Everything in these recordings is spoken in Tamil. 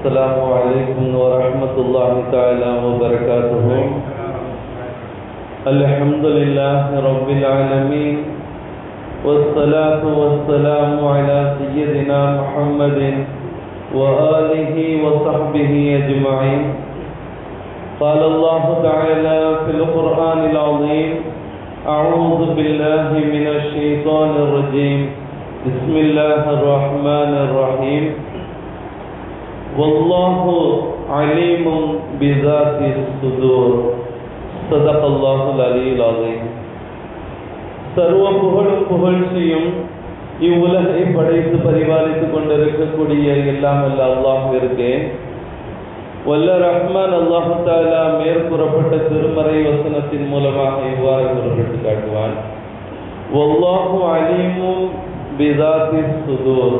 السلام عليكم ورحمة الله تعالى وبركاته. الحمد لله رب العالمين، والصلاة والسلام على سيدنا محمد وآله وصحبه أجمعين. قال الله تعالى في القرآن العظيم، أعوذ بالله من الشيطان الرجيم. بسم الله الرحمن الرحيم. والله عليم بذات الصدور صدق الله العلي العظيم சர்வ புகழும் புகழ்ச்சியும் இவ்வுலகை படைத்து பரிபாலித்துக் கொண்டிருக்கக்கூடிய எல்லாம் அல்ல அல்லாஹ் இருக்கேன் வல்ல ரஹ்மான் அல்லாஹு தாலா மேற்கூறப்பட்ட திருமறை வசனத்தின் மூலமாக இவ்வாறு குறிப்பிட்டு காட்டுவான் வல்லாஹு அலீமும் பிதாதி சுதூர்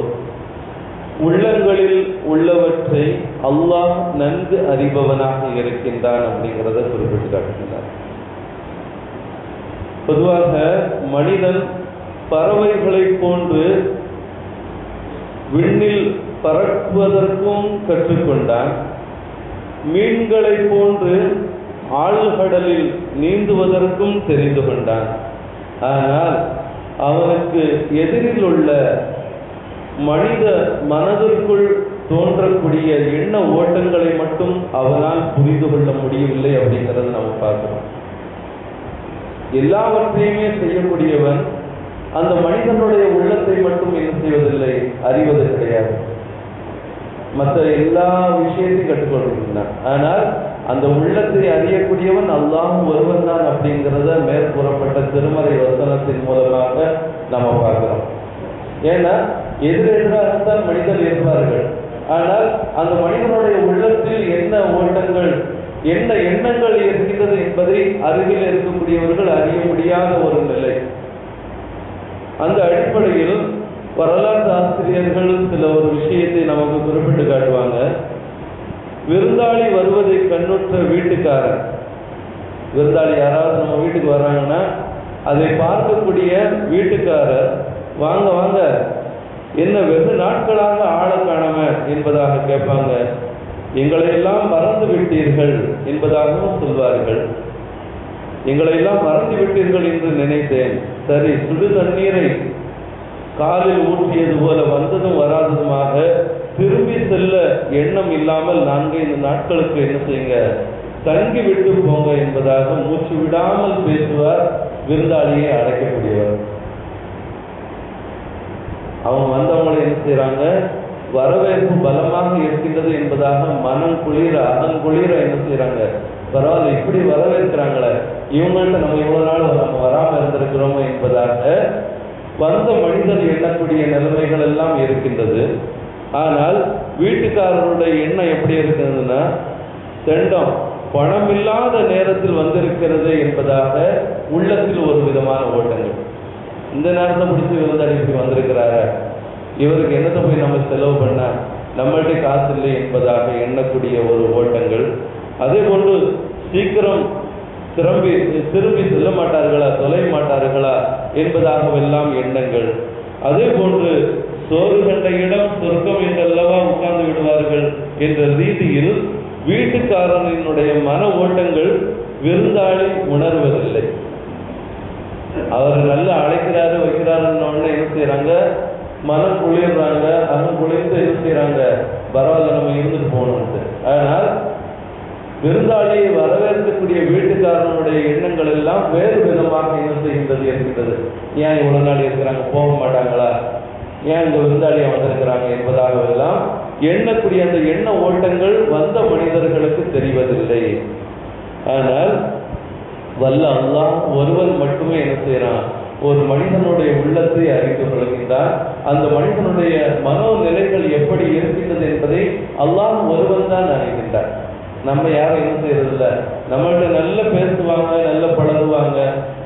உள்ளங்களில் உள்ளவற்றை அல்லாஹ் நன்கு அறிபவனாக இருக்கின்றான் அப்படிங்கிறத குறிப்பிட்டு காட்டுகின்றார். பொதுவாக மனிதன் பறவைகளை போன்று விண்ணில் பறக்குவதற்கும் கற்றுக்கொண்டான். மீன்களைப் போன்று ஆழ்கடலில் நீந்துவதற்கும் தெரிந்து கொண்டான். ஆனால் அவனுக்கு எதிரில் உள்ள மனித மனதிற்குள் தோன்றக்கூடிய எண்ண ஓட்டங்களை மட்டும் அவனால் புரிந்து கொள்ள முடியவில்லை அப்படிங்கிறத நம்ம பார்க்கிறோம். எல்லாவற்றையுமே செய்யக்கூடியவன் அந்த மனிதனுடைய உள்ளத்தை மட்டும் என்ன செய்வதில்லை? அறிவது கிடையாது. மற்ற எல்லா விஷயத்தையும் கற்றுக்கொண்டிருக்கிறான் ஆனால் அந்த உள்ளத்தை அறியக்கூடியவன் அல்லாஹ் ஒருவன் தான் அப்படிங்கிறத மேற்கூறப்பட்ட திருமறை வசனத்தின் மூலமாக நம்ம பார்க்கிறோம். ஏன்னா எதிரெதிராகத்தான் மனிதர் இருப்பார்கள் ஆனால் அந்த மனிதனுடைய உள்ளத்தில் என்ன ஓட்டங்கள் என்ன எண்ணங்கள் இருக்கின்றது என்பதை அருகில் இருக்கக்கூடியவர்கள் அறிய முடியாத ஒரு நிலை. அந்த அடிப்படையில் வரலாற்று ஆசிரியர்கள் சில ஒரு விஷயத்தை நமக்கு குறிப்பிட்டு காட்டுவாங்க. விருந்தாளி வருவதை கண்ணுற்ற வீட்டுக்காரன் விருந்தாளி யாராவது நம்ம வீட்டுக்கு வர்றாங்கன்னா அதை பார்க்கக்கூடிய வீட்டுக்காரர் வாங்க வாங்க என்ன வெகு நாட்களாக ஆள காணாம என்பதாக கேட்பாங்க. எங்களை எல்லாம் மறந்து விட்டீர்கள் என்பதாகவும் சொல்வார்கள். எங்களை எல்லாம் மறந்து விட்டீர்கள் என்று நினைத்தேன். சரி சுடு தண்ணீரை காலில் ஊற்றியது போல வந்ததும் வராததுமாக திரும்பி செல்ல எண்ணம் இல்லாமல் நான்கைந்து நாட்களுக்கு என்ன செய்யுங்க? தங்கி விட்டு போங்க என்பதாக மூச்சு விடாமல் பேசுவார் விருந்தாளியை அழைக்கக்கூடியவர் அவங்க வந்தவங்களை என்ன செய்யறாங்க வரவேற்பு பலமாக இருக்கின்றது என்பதாக மனம் குளிர அதன் குளிர என்ன செய்யறாங்க பரவாயில்ல இப்படி வரவேற்கிறாங்களே. இவங்கள்ட்ட நம்ம இவ்வளவு நாள் நம்ம வராம இருந்திருக்கிறோமோ என்பதாக வந்த மனிதர் எண்ணக்கூடிய நிலைமைகள் எல்லாம் இருக்கின்றது. ஆனால் வீட்டுக்காரருடைய எண்ணம் எப்படி இருக்கிறதுன்னா செண்டம் பணம் இல்லாத நேரத்தில் வந்திருக்கிறது என்பதாக உள்ளத்தில் ஒரு விதமான ஓட்டங்கள். இந்த நேரத்தை முடிச்சு விருந்தாளி இப்படி வந்திருக்கிறாரு. இவருக்கு என்னத்தை போய் நம்ம செலவு பண்ண? நம்மள்ட்ட காசு இல்லை என்பதாக எண்ணக்கூடிய ஒரு ஓட்டங்கள். அதே போன்று சீக்கிரம் திரும்பி திரும்பி செல்ல மாட்டார்களா? தொலை மாட்டார்களா? என்பதாகவெல்லாம் எண்ணங்கள். அதே போன்று சோறு கண்ட இடம் சொர்க்கம் என்றல்லவா உட்கார்ந்து விடுவார்கள் என்ற ரீதியில் வீட்டுக்காரனினுடைய மன ஓட்டங்கள் விருந்தாளி உணர்வதில்லை. அவர் நல்லா அழைக்கிறாரு வைக்கிறாருன்னு உடனே என்ன செய்யறாங்க மனம் குளிர்றாங்க அகம் குளிர்ந்து என்ன செய்யறாங்க பரவாயில்ல நம்ம இருந்துட்டு போகணும்ட்டு. ஆனால் விருந்தாளியை வரவேற்கக்கூடிய வீட்டுக்காரனுடைய எண்ணங்கள் எல்லாம் வேறு விதமாக இது செய்கின்றது இருக்கின்றது. ஏன் இவ்வளவு நாள் இருக்கிறாங்க? போக மாட்டாங்களா? ஏன் இந்த விருந்தாளியை வந்திருக்கிறாங்க என்பதாக எல்லாம் எண்ணக்கூடிய அந்த எண்ண ஓட்டங்கள் வந்த மனிதர்களுக்கு தெரிவதில்லை. ஆனால் வல்ல அல்லாஹ் ஒருவன் மட்டுமே என்ன செய்யறான் ஒரு மனிதனுடைய உள்ளத்தை அறிந்து கொள்கின்றான். அந்த மனிதனுடைய மனோநிலைகள் எப்படி இருக்கின்றது என்பதை அல்லாஹ் ஒருவன் தான் அறிகின்றார் நம்ம யாரும் என்ன செய்யறதில்ல நம்மள்ட்ட நல்ல பேசுவாங்க நல்ல பழகுவாங்க.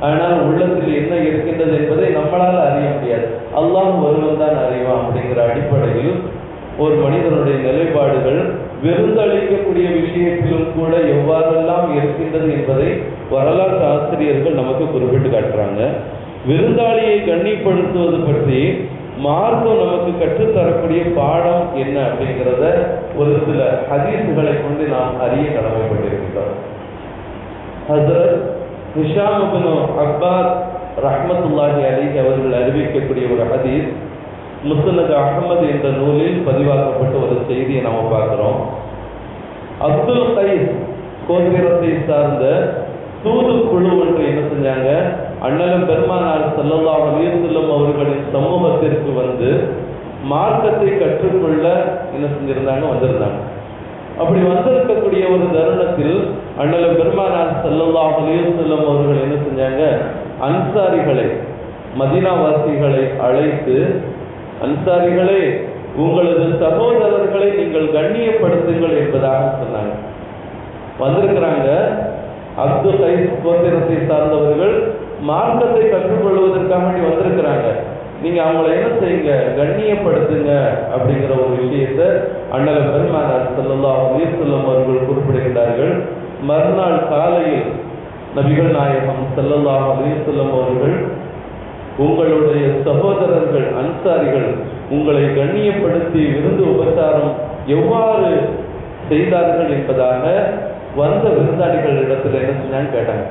ஆனால் உள்ளத்தில் என்ன இருக்கின்றது என்பதை நம்மளால அறிய முடியாது. அல்லாஹ் ஒருவன் தான் அறிவான் அப்படிங்கிற அடிப்படையில் ஒரு மனிதனுடைய நிலைப்பாடுகள் விருந்தளிக்கக்கூடிய விஷயத்திலும் கூட எவ்வாறெல்லாம் இருக்கின்றது என்பதை வரலாற்று ஆசிரியர்கள் நமக்கு குறிப்பிட்டு காட்டுறாங்க. விருந்தாளியை கண்ணிப்படுத்துவது பற்றி மார்க்கம் நமக்கு கற்றுத்தரக்கூடிய பாடம் என்ன அப்படிங்கிறத ஒரு சில ஹதீசுகளை கொண்டு நாம் அறிய கடமைப்பட்டிருக்கிறோம் ஹசரத் ஹிஷாம் இப்னு அப்பாஸ் ரஹ்மத்துல்லாஹி அலி அவர்கள் அறிவிக்கக்கூடிய ஒரு ஹதீஸ் முஸ்தலக் அகமது என்ற நூலில் பதிவாக்கப்பட்ட ஒரு செய்தியை நாம் பார்க்கிறோம். அப்துல் கைஸ் கோத்திரத்தை சார்ந்த தூது குழு ஒன்று என்ன செஞ்சாங்க? அண்ணலும் பெருமானார் செல்லல்லா அலியசல்லம் அவர்களின் சமூகத்திற்கு வந்து மார்க்கத்தை கற்றுக்கொள்ள என்ன செஞ்சிருந்தாங்க? வந்திருந்தாங்க. அப்படி வந்திருக்கக்கூடிய ஒரு தருணத்தில் அண்ணலம் பெருமானார் செல்லல்லா அலியசல்லம் அவர்கள் என்ன செஞ்சாங்க? அன்சாரிகளை மதினாவாசிகளை அழைத்து அன்சாரிகளே உங்களது சகோதரர்களை நீங்கள் கண்ணியப்படுத்துங்கள் என்பதாக சொன்னாங்க. வந்திருக்கிறாங்க. அப்து சைஸ் கோத்திரத்தை சார்ந்தவர்கள் மார்க்கத்தை கற்றுக்கொள்வதற்காக வேண்டி வந்திருக்கிறாங்க. நீங்க அவங்கள என்ன செய்யுங்க? கண்ணியப்படுத்துங்க அப்படிங்கிற ஒரு விஷயத்தை அண்ணல பெருமானார் செல்லல்லா செல்லும் அவர்கள் குறிப்பிடுகின்றார்கள். மறுநாள் காலையில் நபிகள் நாயகம் செல்லல்லா செல்லும் அவர்கள் உங்களுடைய சகோதரர்கள் அன்சாரிகள் உங்களை கண்ணியப்படுத்தி விருந்து உபச்சாரம் எவ்வாறு செய்தார்கள் என்பதாக வந்த விருந்தாளிகள் இடத்துல என்ன செஞ்சான்னு கேட்டாங்க.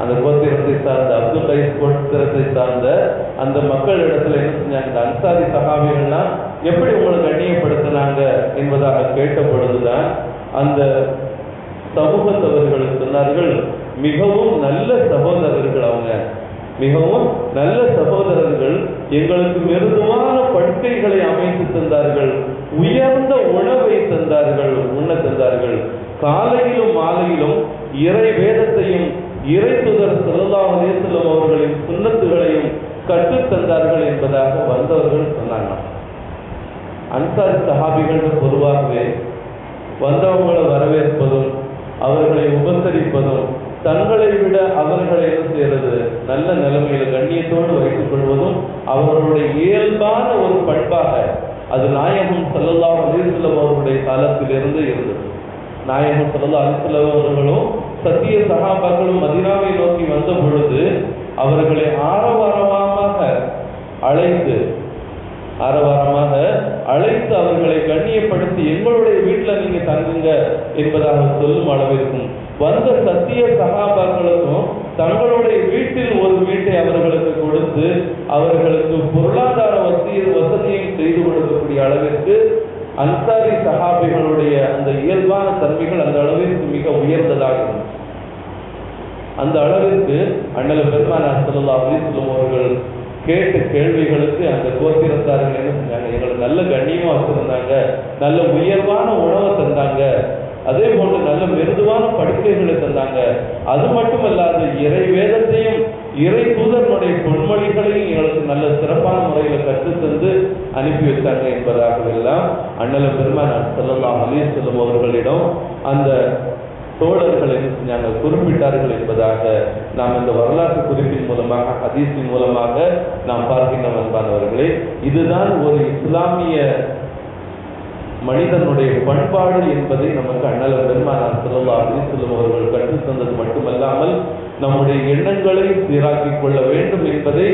அந்த கோத்திரத்தை சார்ந்த அப்துல் கைஸ் கோத்திரத்தை சார்ந்த அந்த மக்கள் இடத்துல என்ன செஞ்சாங்க இந்த அன்சாரி சகாபிகள்லாம் எப்படி உங்களை கண்ணியப்படுத்தினாங்க என்பதாக கேட்ட பொழுதுதான் அந்த சமூகத்தவர்கள் சொன்னார்கள் மிகவும் நல்ல சகோதரர்கள் அவங்க. மிகவும் நல்ல சகோதரர்கள் எங்களுக்கு மிருதுவான படுக்கைகளை அமைத்து தந்தார்கள் உயர்ந்த உணவை தந்தார்கள் உண்ண தந்தார்கள். காலையிலும் மாலையிலும் இறை வேதத்தையும் இறை துதர் செல்லல்லாவதே அவர்களின் சுண்ணத்துகளையும் கற்றுத் தந்தார்கள் என்பதாக வந்தவர்கள் சொன்னாங்க. அன்சார் சஹாபிகள் பொதுவாகவே வந்தவங்களை வரவேற்பதும் அவர்களை உபசரிப்பதும் தங்களை விட அவர்களை என்ன செய்யறது நல்ல நிலைமையில கண்ணியத்தோடு வைத்துக் கொள்வதும் அவர்களுடைய இயல்பான ஒரு பண்பாக அது நாயகம் சல்லல்லா அலிசல்லம் அவர்களுடைய காலத்திலிருந்து இருந்தது. நாயகம் சல்லல்லா அலிசல்லம் அவர்களும் சத்திய சகாபாக்களும் மதினாவை நோக்கி வந்த பொழுது அவர்களை ஆரவாரமாக அழைத்து ஆரவாரமாக அழைத்து அவர்களை கண்ணியப்படுத்தி எங்களுடைய வீட்டில் நீங்க தங்குங்க என்பதாக சொல்லும் அளவிற்கும் வந்த சத்திய சகாபாக்களுக்கும் தங்களுடைய வீட்டில் ஒரு வீட்டை அவர்களுக்கு கொடுத்து அவர்களுக்கு பொருளாதார வசதி வசதியும் செய்து கொடுக்கக்கூடிய அளவிற்கு அன்சாரி சகாபிகளுடைய அந்த இயல்பான தன்மைகள் அந்த அளவிற்கு மிக உயர்ந்ததாக அந்த அளவிற்கு அண்ணல பெருமானார் சொல்லா அலிஸ்லம் அவர்கள் கேட்ட கேள்விகளுக்கு அந்த கோத்திரத்தார்கள் என்ன செஞ்சாங்க? எங்களுக்கு நல்ல கண்ணியமா வச்சிருந்தாங்க. நல்ல உயர்வான உணவை தந்தாங்க. அதே போன்று நல்ல மிருதுவான படுக்கைகளை தந்தாங்க. அது மட்டுமல்லாது இறை வேதத்தையும் இறை தூதர்களுடைய பொன்மொழிகளையும் எங்களுக்கு நல்ல சிறப்பான முறையில் கற்றுத்தந்து அனுப்பி வைத்தாங்க என்பதாக எல்லாம் அண்ணல பெருமான் செல்லலாம் அலி செல்லும் அவர்களிடம் அந்த தோழர்களை நாங்கள் குறிப்பிட்டார்கள் என்பதாக நாம் இந்த வரலாற்று குறிப்பின் மூலமாக ஹதீஸின் மூலமாக நாம் பார்க்கின்ற அன்பானவர்களே. இதுதான் ஒரு இஸ்லாமிய மனிதனுடைய பண்பாடு என்பதை நமக்கு அண்ணல பெருமானார் செல்லல்லா அலிசல்லம் அவர்கள் கற்றுத் தந்தது மட்டுமல்லாமல் நம்முடைய எண்ணங்களை சீராக்கிக் கொள்ள வேண்டும் என்பதை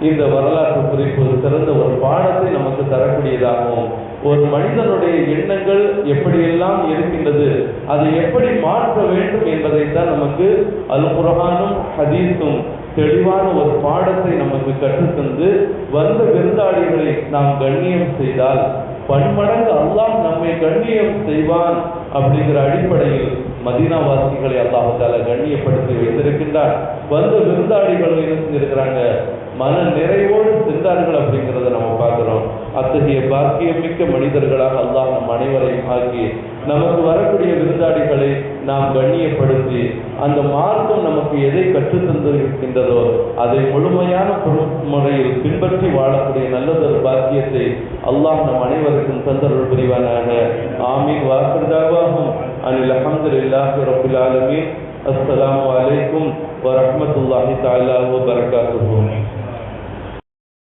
இந்த வரலாற்று குறிப்பு சிறந்த ஒரு பாடத்தை நமக்கு தரக்கூடியதாகவும் ஒரு மனிதனுடைய எண்ணங்கள் எப்படியெல்லாம் இருக்கின்றது அதை எப்படி மாற்ற வேண்டும் என்பதைத்தான் நமக்கு அல்புரகானும் ஹதீஸும் தெளிவான ஒரு பாடத்தை நமக்கு கற்றுத்தந்து வந்த விருந்தாளிகளை நாம் கண்ணியம் செய்தால் பன்மடங்கு அல்லாஹ் நம்மை கண்ணியம் செய்வான் அப்படிங்கிற அடிப்படையில் மதீனாவாசிகளை அல்லாஹால கண்ணியப்படுத்தி வைத்திருக்கின்றார் வந்து விருந்தாளிகள் என்ன செஞ்சிருக்கிறாங்க மன நிறைவோடு சென்றார்கள் அப்படிங்கிறத நம்ம பார்க்கிறோம். அத்தகைய பாக்கியம் மிக்க மனிதர்களாக அல்லாஹ் நம் அனைவரையும் ஆக்கி நமக்கு வரக்கூடிய விருந்தாளிகளை நாம் கண்ணியப்படுத்தி அந்த மார்க்கம் நமக்கு எதை கற்றுத்தந்திருக்கின்றதோ அதை முழுமையான முறையில் பின்பற்றி வாழக்கூடிய நல்லதொரு பாக்கியத்தை அல்லாஹ் நம் அனைவருக்கும் தந்தருள் புரிவானாக. ஆமீன். வாக்குதாவாகும் அனில் அஹமதுல்லாஹி ரபுல் ஆலமீன். அஸ்லாம் வலைக்கும் வரமத்துல்லாஹி தஆலா வரகாத்து